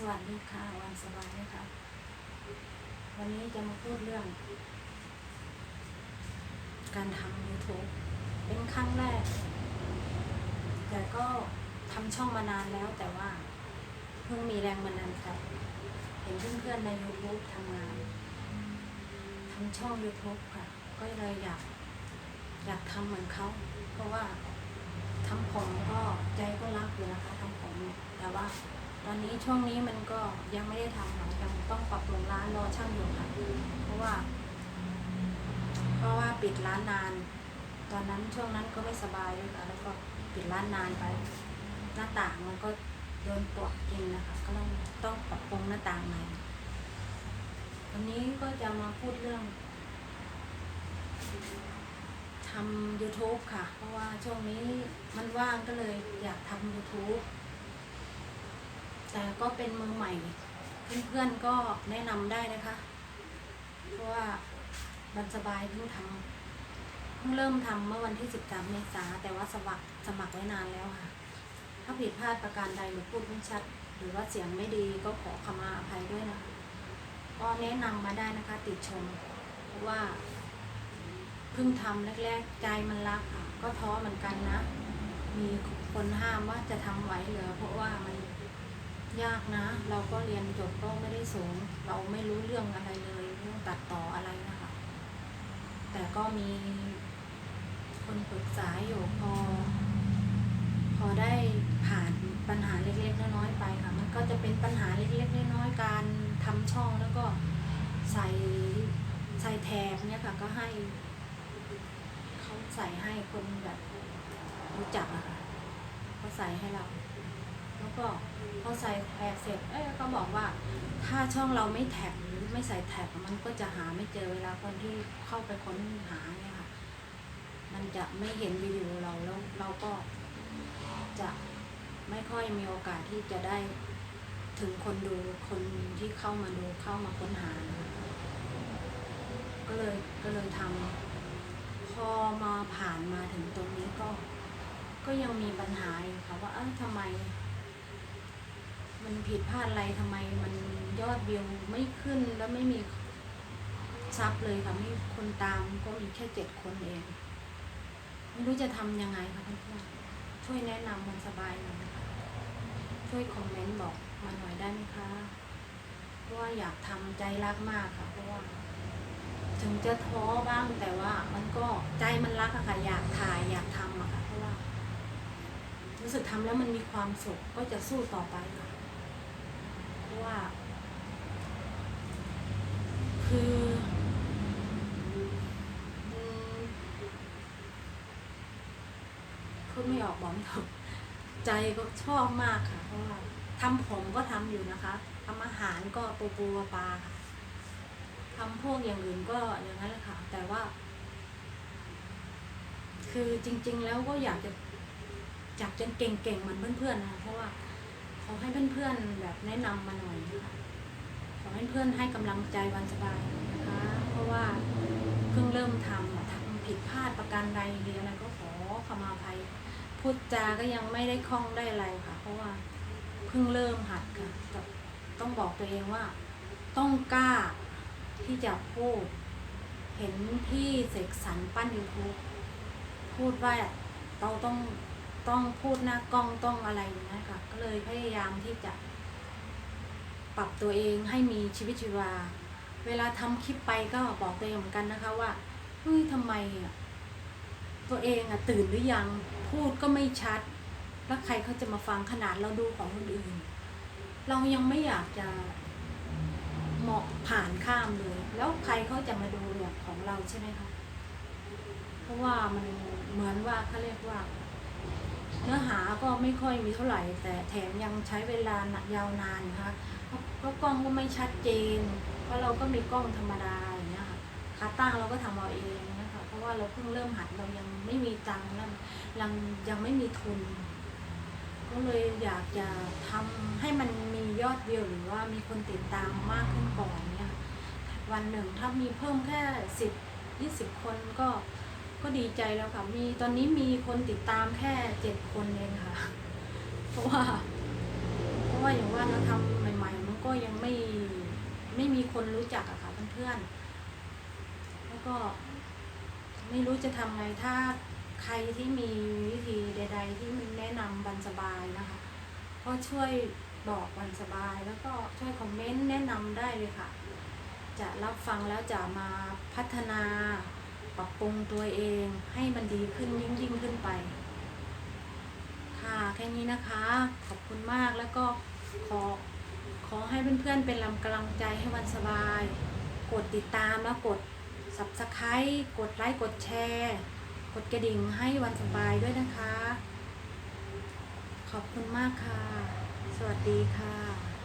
สวัสดีค่ะวันสบายไหมคะวันนี้จะมาพูดเรื่อง การทำ YouTube เป็นครั้งแรก แต่ก็ทำช่องมานานแล้วแต่ว่า เพิ่งมีแรงบันดาลใจเห็นเพื่อนๆใน YouTube ทำงานทำช่อง YouTube ค่ะ ก็เลยอยาก อยากทำเหมือนเขา เพราะว่าทำผมก็ใจก็รักอยู่นะคะทำผมแต่ว่า ตอนนี้ช่วงนี้มันก็ยังไม่ได้ทำหรอกยังต้องปรับปรุงร้านรอช่างอยู่ค่ะเพราะว่า เพราะว่าปิดร้านนาน ตอนนั้นช่วงนั้นก็ไม่สบายเลยค่ะแล้วก็ปิดร้านนานไป หน้าต่างมันก็โดนปลวกกินนะคะ ก็ต้องต้องปรับปรุงหน้าต่างใหม่วันนี้ก็จะมาพูดเรื่องทำ YouTube ค่ะ เพราะว่าช่วงนี้มันว่างก็เลยอยากทำ YouTube แต่ก็เป็นมือใหม่ เพื่อนๆก็แนะนำได้นะคะ เพราะว่ามันสบายเพิ่งทำเพิ่งเริ่มทำเมื่อวันที่ 13 เมษาแต่ว่าสมัครสมัครไว้นานแล้วค่ะ ถ้าผิดพลาดประการใดหรือพูดไม่ชัด หรือว่าเสียงไม่ดีก็ขอขมาอภัยด้วยนะคะก็แนะนำมาได้นะคะ ติดชมเพราะว่าเพิ่งทำแรกๆใจมันรักค่ะ ก็ท้อเหมือนกันนะ มีคนห้ามว่าจะทำไหวเหรอเพราะว่ามัน ยากนะ เราก็เรียนจบก็ไม่ได้สูง เราไม่รู้เรื่องอะไรเลยเรื่องตัดต่ออะไรนะคะ แต่ก็มีคนปรึกษาอยู่พอ พอได้ผ่านปัญหาเล็กๆน้อยๆไปค่ะ มันก็จะเป็นปัญหาเล็กๆน้อยๆการทำช่องแล้วก็ใส่ใส่แถบเนี่ยค่ะ ก็ให้เขาใส่ให้คนแบบรู้จักอะค่ะเขาใส่ให้เรา แล้วก็พอใส่แท็กเสร็จเอ้ยเขาบอกว่า ถ้าช่องเราไม่แท็กหรือไม่ใส่แท็กมันก็จะหาไม่เจอเวลาคนที่เข้าไปค้นหาเนี่ยค่ะ มันจะไม่เห็นวิดีโอเราแล้วเราก็จะไม่ค่อยมีโอกาสที่จะได้ถึงคนดูคนที่เข้ามาดูเข้ามาค้นหานะคะก็เลยก็เลยทำพอมาผ่านมาถึงตรงนี้ก็ ก็ยังมีปัญหาอยู่ค่ะว่าเอ้ยทำไม มันผิดพลาดอะไรทำไมมันยอดวิวไม่ขึ้นแล้วไม่มีซับเลยค่ะไม่คนตามก็มีแค่เจ็ดคนเองไม่รู้จะทำยังไงคะเพื่อนๆช่วยแนะนำมันสบายหน่อยนะคะช่วยคอมเมนต์บอกมาหน่อยได้ไหมคะเพราะว่าอยากทำใจรักมากค่ะ เพราะว่า ถึงจะท้อบ้างแต่ว่า มันก็ใจมันรักอะค่ะอยากถ่ายอยากทำอะค่ะ เพราะว่า รู้สึกทำแล้วมันมีความสุขก็จะสู้ต่อไปค่ะ ว่า คืออืมพูดไม่ออกบอกไม่ถูกใจก็ชอบมากค่ะ เพราะว่าทำผมก็ทำอยู่นะคะทำอาหารก็ปูปูปลาค่ะทำพวกอย่างอื่นก็อย่างนั้นแหละค่ะ แต่ว่า คือจริง ๆ แล้วก็อยากจะจับจนเก่งๆเหมือนเพื่อนๆนะคะเพราะว่า ขอให้เพื่อนๆแบบแนะนำมาหน่อยนะคะขอให้เพื่อนให้กำลังใจวันสบายนะคะ เพราะว่าเพิ่งเริ่มทำทำผิดพลาดประการใดหรืออะไรก็ขอขมาภัยพูดจาก็ยังไม่ได้คล่องได้อะไรค่ะ เพราะว่าเพิ่งเริ่มหัดค่ะต้องบอกตัวเองว่า ต้องกล้าที่จะพูด เห็นพี่เสกสรรปั้นยูทูบพูดว่าเราต้อง ต้องพูดหน้ากล้องต้องอะไรอย่างนี้ค่ะ ก็เลยพยายามที่จะ ปรับตัวเองให้มีชีวิตชีวา เวลาทำคลิปไปก็บอกตัวเองเหมือนกันนะคะว่าเฮ้ยทำไมอะตัวเองอะตื่นหรือยังพูดก็ไม่ชัด แล้วใครเขาจะมาฟังขนาดเราดูของคนอื่น เรายังไม่อยากจะเหมาะผ่านข้ามเลย แล้วใครเขาจะมาดูเนี่ยของเราใช่ไหมคะเพราะว่ามันเหมือนว่าเขาเรียกว่า เนื้อหาก็ไม่ค่อยมีเท่าไหร่ แต่แถมยังใช้เวลายาวนานนะคะเพราะเพราะกล้องก็ไม่ชัดเจน เพราะเราก็มีกล้องธรรมดาอย่างเงี้ยค่ะขาตั้งเราก็ทำเอาเองนะคะเพราะว่าเราเพิ่งเริ่มหัดเรายังไม่มีตังค์แล้วยังยังไม่มีทุน ก็เลยอยากจะทำให้มันมียอดวิวหรือว่ามีคนติดตามมากขึ้นก่อนเนี่ยวันหนึ่งถ้ามีเพิ่มแค่สิบยี่สิบคนก็ ก็ดีใจแล้วค่ะ มีตอนนี้มีคนติดตามแค่เจ็ดคนเองค่ะ เพราะว่า เพราะว่าอย่างว่าเราทำใหม่ ๆ มันก็ยังไม่ไม่มีคนรู้จักอะค่ะเพื่อนๆแล้วก็ ไม่รู้จะทำไงถ้าใครที่มีวิธีใด ๆ ที่แนะนำบันสบายนะคะ ก็ช่วยบอกวันสบาย แล้วก็ช่วยคอมเมนต์แนะนำได้เลยค่ะ จะรับฟังแล้วจะมาพัฒนา ปรับปรุงตัวเองให้มันดีขึ้นยิ่งยิ่งขึ้นไป ค่ะแค่นี้นะคะ ขอบคุณมากแล้วก็ขอขอให้เพื่อนๆเป็นลำกำลังใจให้วันสบาย กดติดตามแล้วกด subscribe กดไลค์กดแชร์ กดกระดิ่งให้วันสบายด้วยนะคะ ขอบคุณมากค่ะ สวัสดีค่ะ